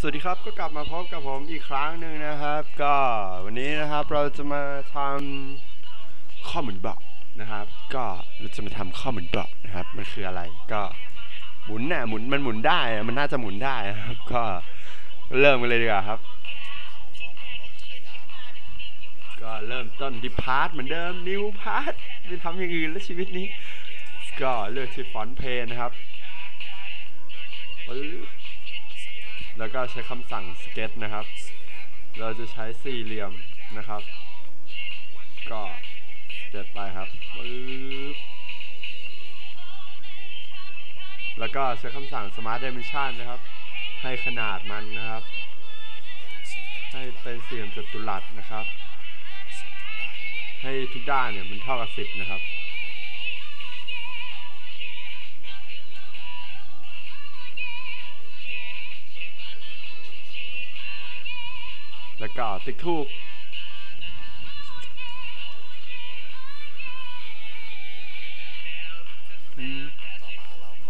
สวัสดีครับก็กลับมาพบกับผมอีกครั้งหนึ่งนะครับ ก็วันนี้นะครับเราจะมาทำข้อมูลบล็อกนะครับ ก็เราจะมาทำข้อมูลบล็อกนะครับ มันคืออะไรก็หมุนน่ะหมุนมันหมุนได้มันน่าจะหมุนได้นะครับ ก็เริ่มกันเลยดีกว่าครับ ก็เริ่มต้นที่พาร์ทเหมือนเดิมนิวพาร์ทไม่ทำอย่างอื่นแล้วชีวิตนี้ ก็เลือกที่ฟอนเพย์นะครับปึ๊บ แล้วก็ใช้คำสั่งสเก็ตนะครับ เราจะใช้สี่เหลี่ยมนะครับ ก็สเก็ตไปครับปึ๊บแล้วก็ใช้คำสั่ง Smart Dimension นะครับ ให้ขนาดมันนะครับ ให้เป็นสี่เหลี่ยมจัตุรัสนะครับ ให้ทุกด้านเนี่ยมันเท่ากับสิบนะครับ แล้วก็ติ๊กทูก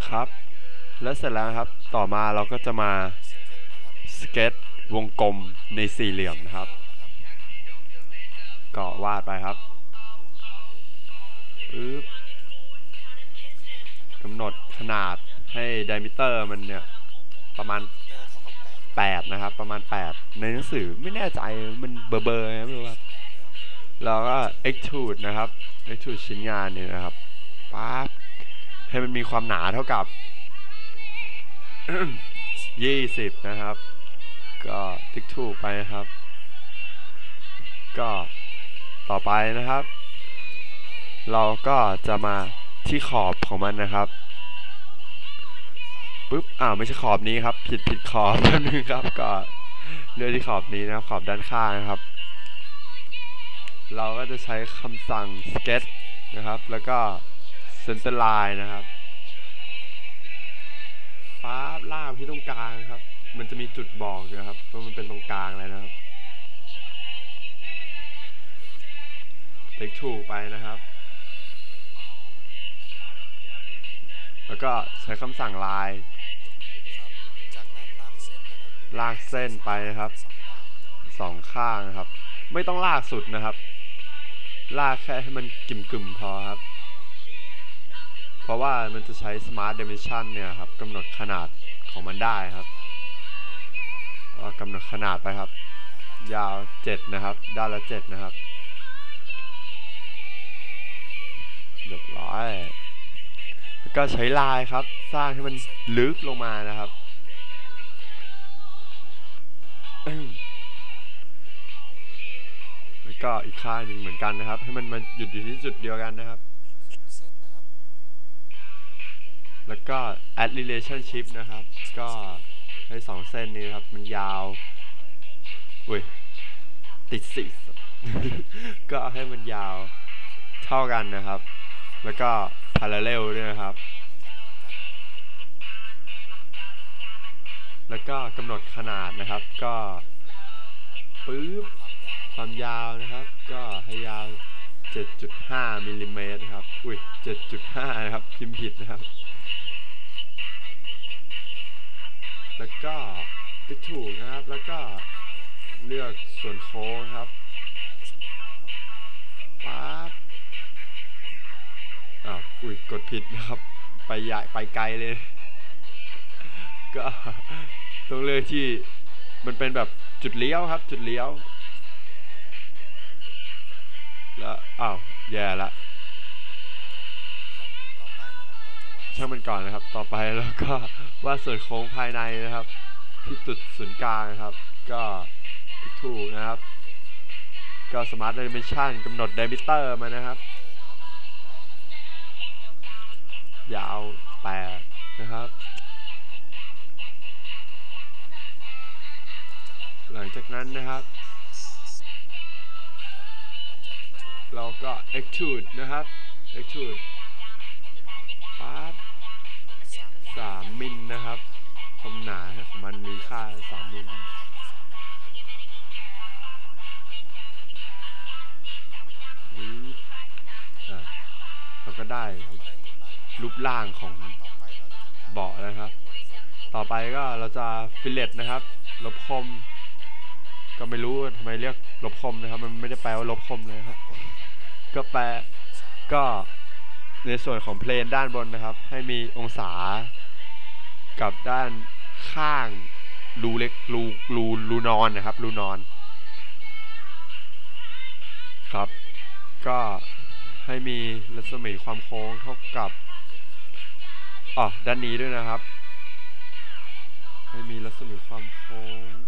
ครับ แล้วเสร็จแล้วครับ ต่อมาเราก็จะมาสเก็ตวงกลมในสี่เหลี่ยมนะครับ ก็วาดไปครับปึ๊บกำหนดขนาดให้ไดมิเตอร์มันเนี่ย ประมาณ 8 นะครับ ประมาณ 8 ในหนังสือไม่แน่ใจมันเบอร์เบอร์ไงไม่รู้ครับแล้วก็ extrude นะครับ extrude ชิ้นงานเนี่ยนะครับปั๊บให้มันมีความหนาเท่ากับ 20 นะครับ ก็ติ๊กถูกไปนะครับ ก็ต่อไปนะครับ เราก็จะมาที่ขอบของมันนะครับ ปุ๊บอ้าวไม่ใช่ขอบนี้ครับ ผิดผิดขอบนึงครับ ก็เลือกที่ขอบนี้นะครับขอบด้านข้างนะครับ เราก็จะใช้คำสั่ง sketch นะครับ แล้วก็ center line นะครับป๊าบลากที่ตรงกลางครับ มันจะมีจุดบอกนะครับว่ามันเป็นตรงกลางเลยนะครับเล็กถูกไปนะครับ แล้วก็ใช้คำสั่ง line จากนั้น ลากเส้นไปนะครับสองข้างนะครับ ไม่ต้องลากสุดนะครับ ลากแค่ให้มันกึ่มกึ่มๆพอครับ เพราะว่ามันจะใช้ Smart Dimension เนี่ยครับกำหนดขนาดของมันได้ครับก็กำหนดขนาดไปครับ ยาว 7 นะครับ ด้านละ 7 นะครับเรียบร้อยแล้วก็ใช้ลายครับ สร้างให้มันลึกลงมานะครับ ก็อีกค่ายหนึ่งเหมือนกันนะครับ ให้มันมาหยุดอยู่ที่จุดเดียวกันนะครับ แล้วก็ add relationship นะครับ ก็ให้สองเส้นนี้นะครับ มันยาวอุ้ยติดสีก็ให้มันยาวเท่ากันนะครับ แล้วก็ parallel ด้วยนะครับ แล้วก็กำหนดขนาดนะครับ ก็ปึ๊บ ความยาวนะครับ ก็ให้ยาว 7.5มิลลิเมตรนะครับ อุ้ย 7.5 นะครับ พิมพ์ผิดนะครับ แล้วก็ติ๊กถูกนะครับ แล้วก็เลือกส่วนโค้งครับปั๊บอ้าว อุ้ย กดผิดนะครับ ไปใหญ่ไปไกลเลย ก็ต้องเลือกที่มันเป็นแบบจุดเลี้ยวครับ จุดเลี้ยว แล้วอ้าวแย่ละครับต่อไปนะครับเราจะวาดช่างมันก่อนนะครับ ต่อไปแล้วก็วาดส่วนโค้งภายในนะครับ ที่จุดศูนย์กลางนะครับ ก็ทิกถูกนะครับ ก็ Smart Dimension กำหนด Diameter มานะครับ ยาว8นะครับ หลังจากนั้นนะครับ เราก็ extrude นะครับ extrude ปั๊บสามมิลนะครับความหนาของมันมีค่า3มิลปึ๊บอ่เราก็ได้รูปร่างของเบาะนะครับ ต่อไปก็เราจะฟิลเลตนะครับลบคม ก็ไม่รู้ทำไมเรียกลบคมนะครับ มันไม่ได้แปลว่าลบคมเลยครับ ก็แปลก็ในส่วนของเพลนด้านบนนะครับ ให้มีองศา กับด้านข้างรูเล็กรูรูรูนอนนะครับรูนอน ครับ ก็ให้มีรัศมีความโค้งเท่ากับอ๋อด้านนี้ด้วยนะครับ ให้มีรัศมีความโค้ง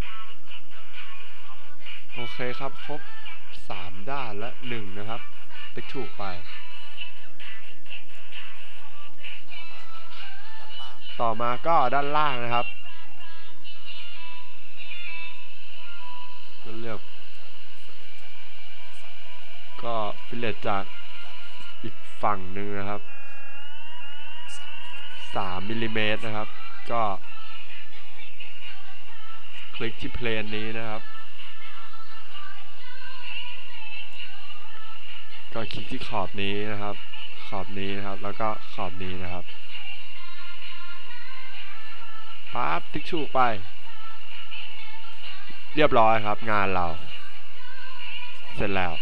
โอเคครับครบสามด้านและหนึ่งนะครับติ๊กถูกไป ต่อมาก็ด้านล่างนะครับก็เลือก ก็ฟิลเลตจากอีกฝั่งหนึ่งนะครับสามมิลลิเมตร3มิลลิเมตรนะครับ ก็ คลิกที่เพลนนี้นะครับ ก็คลิกที่ขอบนี้นะครับ ขอบนี้นะครับ แล้วก็ขอบนี้นะครับปั๊บติ๊กชูไป เรียบร้อยครับงานเรา เสร็จแล้ว